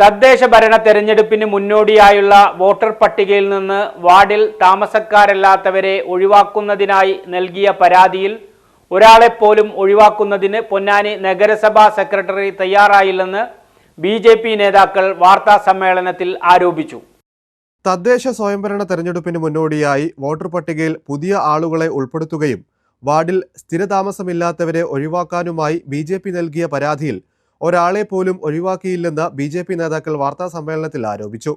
തദ്ദേശ ഭരണ തെരഞ്ഞെടുപ്പിന് മുന്നോടിയായുള്ള വോട്ടർ പട്ടികയിൽ നിന്ന് വാർഡിൽ താമസക്കാരല്ലാത്തവരെ ഒഴിവാക്കുന്നതിനായി നൽകിയ പരാതിയിൽ ഒരാളെപ്പോലും ഒഴിവാക്കുന്നതിന് പൊന്നാനി നഗരസഭാ സെക്രട്ടറി തയ്യാറായില്ലെന്ന് ബി ജെ പി നേതാക്കൾ വാർത്താ സമ്മേളനത്തിൽ ആരോപിച്ചു. തദ്ദേശ സ്വയംഭരണ തെരഞ്ഞെടുപ്പിന് മുന്നോടിയായി വോട്ടർ പട്ടികയിൽ പുതിയ ആളുകളെ ഉൾപ്പെടുത്തുകയും വാർഡിൽ സ്ഥിരതാമസമില്ലാത്തവരെ ഒഴിവാക്കാനുമായി ബി നൽകിയ പരാതിയിൽ ഒരാളെ പോലും ഒഴിവാക്കിയില്ലെന്ന് ബി ജെ പി നേതാക്കൾ വാർത്താ സമ്മേളനത്തിൽ ആരോപിച്ചു.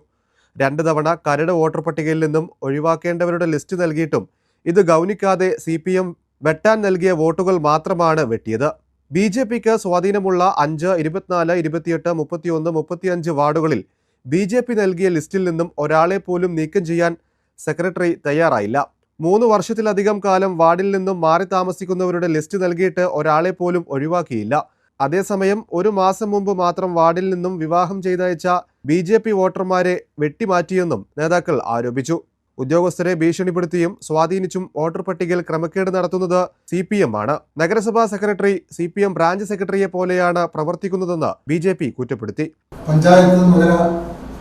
രണ്ട് തവണ കരട് വോട്ടർ പട്ടികയിൽ നിന്നും ഒഴിവാക്കേണ്ടവരുടെ ലിസ്റ്റ് നൽകിയിട്ടും ഇത് ഗൗനിക്കാതെ സി പി എം വെട്ടാൻ നൽകിയ വോട്ടുകൾ മാത്രമാണ് വെട്ടിയത്. ബി ജെ പിക്ക് സ്വാധീനമുള്ള അഞ്ച് ഇരുപത്തിനാല് ഇരുപത്തിയെട്ട് മുപ്പത്തിയൊന്ന് മുപ്പത്തിയഞ്ച് വാർഡുകളിൽ ബി ജെ പി നൽകിയ ലിസ്റ്റിൽ നിന്നും ഒരാളെ പോലും നീക്കം ചെയ്യാൻ സെക്രട്ടറി തയ്യാറായില്ല. മൂന്ന് വർഷത്തിലധികം കാലം വാർഡിൽ നിന്നും മാറി താമസിക്കുന്നവരുടെ ലിസ്റ്റ് നൽകിയിട്ട് ഒരാളെ പോലും ഒഴിവാക്കിയില്ല. അതേസമയം ഒരു മാസം മുമ്പ് മാത്രം വാർഡിൽ നിന്നും വിവാഹം ചെയ്തയച്ച ബി ജെ പി വോട്ടർമാരെ വെട്ടിമാറ്റിയെന്നും നേതാക്കൾ ആരോപിച്ചു. ഉദ്യോഗസ്ഥരെ ഭീഷണിപ്പെടുത്തിയും സ്വാധീനിച്ചും വോട്ടർ പട്ടികയിൽ ക്രമക്കേട് നടത്തുന്നത് സി പി എം ആണ്. നഗരസഭാ secretary C P M branch സെക്രട്ടറിയെ പോലെയാണ് പ്രവർത്തിക്കുന്നതെന്ന് ബി ജെ പി കുറ്റപ്പെടുത്തി. പഞ്ചായത്ത് നഗര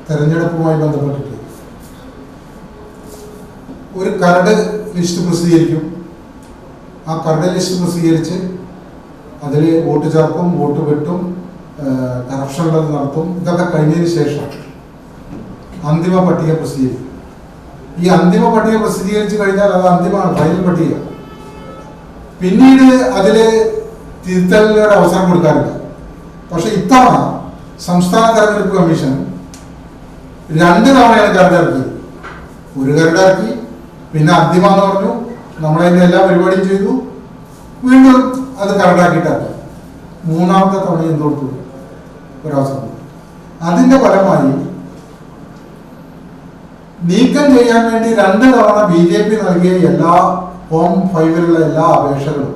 തെരഞ്ഞെടുപ്പുമായി ബന്ധപ്പെട്ടിട്ട് ഒരു കരട് ലിസ്റ്റ് പ്രസിദ്ധീകരിക്കും. ആ കരട് ലിസ്റ്റ് പ്രസിദ്ധീകരിച്ച് അതിൽ വോട്ട് ചേർക്കും വോട്ട് വെട്ടും കറപ്ഷൻ നടത്തും. ഇതൊക്കെ കഴിഞ്ഞതിന് ശേഷം അന്തിമ പട്ടിക പ്രസിദ്ധീകരിക്കും. ഈ അന്തിമ പട്ടിക പ്രസിദ്ധീകരിച്ച് കഴിഞ്ഞാൽ അത് അന്തിമമാണ് ഫൈനൽ പട്ടിക. പിന്നീട് അതിൽ തിരുത്തലിനൊരു അവസരം കൊടുക്കാറില്ല. പക്ഷെ ഇത്തവണ സംസ്ഥാന തെരഞ്ഞെടുപ്പ് കമ്മീഷൻ രണ്ട് തവണയാണ് കരടിറക്കി ഒരു കരടിറക്കി പിന്നെ അന്തിമ എന്ന് പറഞ്ഞു. നമ്മളതിന്റെ എല്ലാ പരിപാടിയും ചെയ്തു. വീണ്ടും അത് കരടാക്കിയിട്ടാക്കി മൂന്നാമത്തെ തവണ എന്ത് കൊടുത്തു ഒരവസരം അതിന്റെ ഫലമായി നീക്കം ചെയ്യാൻ വേണ്ടി രണ്ട് തവണ ബി ജെ പി നൽകിയ എല്ലാ ഫോം ഫൈവിലുള്ള എല്ലാ അപേക്ഷകളും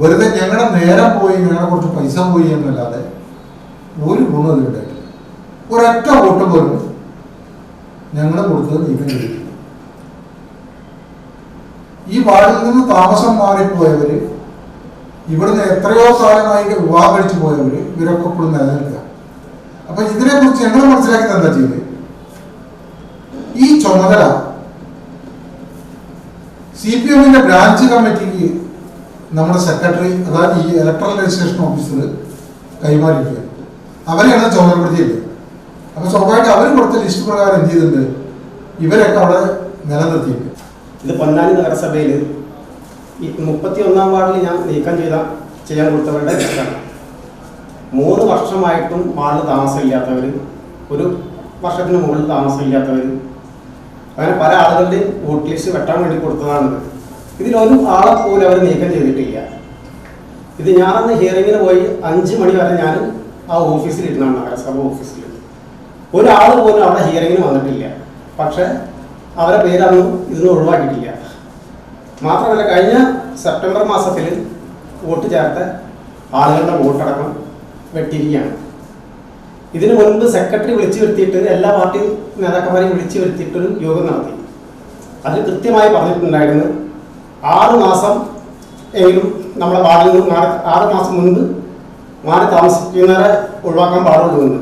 വെറുതെ ഞങ്ങളുടെ നേരം പോയി ഞങ്ങളുടെ കുറച്ച് പൈസ പോയി എന്നല്ലാതെ ഒരു ഗുണം അതിലുണ്ടായിട്ടില്ല ഒരൊറ്റ വോട്ട് പോലും ഞങ്ങൾ കൊടുത്തത് നീക്കം ചെയ്തിട്ടില്ല. ഈ വാർഡിൽ നിന്ന് താമസം മാറിപ്പോയവര് ഇവിടുന്ന് എത്രയോ കാലമായി വിവാഹം കഴിച്ചു പോയവര് ഇവരൊക്കെ ഇപ്പോഴും നിലനിൽക്കുക. അപ്പൊ ഇതിനെ കുറിച്ച് ഞങ്ങൾ മനസ്സിലാക്കിയത് എന്താ ചെയ്ത്? ഈ ചുമതല സി പി എമ്മിന്റെ ബ്രാഞ്ച് കമ്മിറ്റിക്ക് നമ്മുടെ സെക്രട്ടറി അതായത് ഈ ഇലക്ട്രൽ രജിസ്ട്രേഷൻ ഓഫീസർ കൈമാറിയിട്ട് അവരെയാണ് ചുമതലപ്പെടുത്തിയത്. അപ്പൊ സ്വാഭാവികമായിട്ട് അവർ കൊടുത്ത ലിസ്റ്റ് പ്രകാരം എന്ത് ചെയ്തിട്ടുണ്ട്? ഇവരൊക്കെ അവിടെ നിലനിർത്തിയിട്ടുണ്ട്. ഇത് പൊന്നാനി നഗരസഭയിൽ ഈ മുപ്പത്തി ഒന്നാം വാർഡിൽ ഞാൻ നീക്കം ചെയ്ത ചെയ്യാൻ കൊടുത്തവരുടെ ലിസ്റ്റാണ് മൂന്ന് വർഷമായിട്ടും വാർഡിൽ താമസമില്ലാത്തവർ ഒരു വർഷത്തിന് മുകളിൽ താമസമില്ലാത്തവർ അങ്ങനെ പല ആളുകളുടെയും വോട്ട് ലിസ്റ്റ് വെട്ടാൻ വേണ്ടി കൊടുത്തതാണിത്. ഇതിലൊരു ആളെ പോലും അവർ നീക്കം ചെയ്തിട്ടില്ല. ഇത് ഞാനന്ന് ഹിയറിങ്ങിന് പോയി അഞ്ച് മണി വരെ ഞാൻ ആ ഓഫീസിൽ ഇരുന്നാണ് നഗരസഭ ഓഫീസിൽ ഒരാൾ പോലും അവിടെ ഹിയറിങ്ങിന് വന്നിട്ടില്ല. പക്ഷേ അവരെ പേരാണ് ഇതൊന്നും ഒഴിവാക്കിയിട്ടില്ല. മാത്രമല്ല കഴിഞ്ഞ സെപ്റ്റംബർ മാസത്തിൽ വോട്ട് ചേർത്ത ആളുകളുടെ വോട്ടടക്കം വെട്ടിയിരിക്കുകയാണ്. ഇതിനു മുൻപ് സെക്രട്ടറി വിളിച്ചു വരുത്തിയിട്ട് എല്ലാ പാർട്ടി നേതാക്കന്മാരെയും വിളിച്ചു വരുത്തിയിട്ടൊരു യോഗം നടത്തി. അതിൽ കൃത്യമായി പറഞ്ഞിട്ടുണ്ടായിരുന്നു ആറ് മാസം എങ്കിലും നമ്മളെ വാർഡിൽ നിന്ന് മാറി ആറ് മാസം മുൻപ് മാറി താമസിക്കുന്നവരെ ഒഴിവാക്കാൻ പാടുള്ളൂ എന്ന്.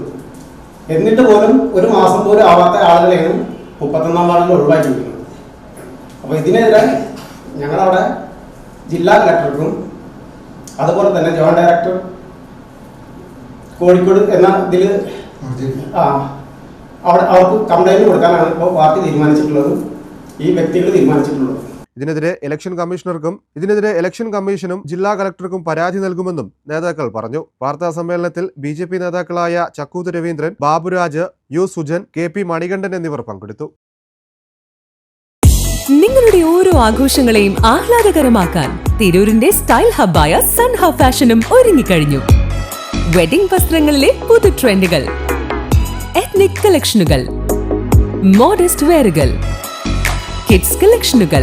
എന്നിട്ട് പോലും ഒരു മാസം പോലും ആവാത്ത ആളുകളെയാണ് മുപ്പത്തൊന്നാം വാർഡിൽ ഒഴിവാക്കിയിരിക്കുന്നത് അപ്പോൾ ഇതിനെതിരെ ഞങ്ങളവിടെ ജില്ലാ കളക്ടർക്കും അതുപോലെ തന്നെ ജോയിന്റ് ഡയറക്ടർ കോഴിക്കോട് എന്ന ഇതിൽ ആ അവിടെ അവർക്ക് കംപ്ലൈന്റ് കൊടുക്കാനാണ് ഇപ്പോൾ പാർട്ടി തീരുമാനിച്ചിട്ടുള്ളത്. ഈ വ്യക്തികൾ തീരുമാനിച്ചിട്ടുള്ളത്. ഇതിനെതിരെ ഇലക്ഷൻ കമ്മീഷണർക്കും ഇതിനെതിരെ ഇലക്ഷൻ കമ്മീഷനും ജില്ലാ കളക്ടർക്കും പരാതി നൽകുമെന്നും നേതാക്കൾ പറഞ്ഞു. വാർത്താ സമ്മേളനത്തിൽ ബി ജെ പി നേതാക്കളായ Chakkooth Raveendran Baburaj U Sujan K P Manikandan എന്നിവർ പങ്കെടുത്തു. നിങ്ങളുടെ ഓരോ ആഘോഷങ്ങളെയും ആഹ്ലാദകരമാക്കാൻ തിരൂരിന്റെ സ്റ്റൈൽ ഹബ്ബായ സൺ ഹബ് ഫാഷനും ഒരുങ്ങിക്കഴിഞ്ഞു. വെഡിംഗ് വസ്ത്രങ്ങളിലെ പുതു ട്രെൻഡുകൾ എത്നിക് കളക്ഷനുകൾ മോഡസ്റ്റ് വെയറുകൾ കിഡ്സ് കളക്ഷനുകൾ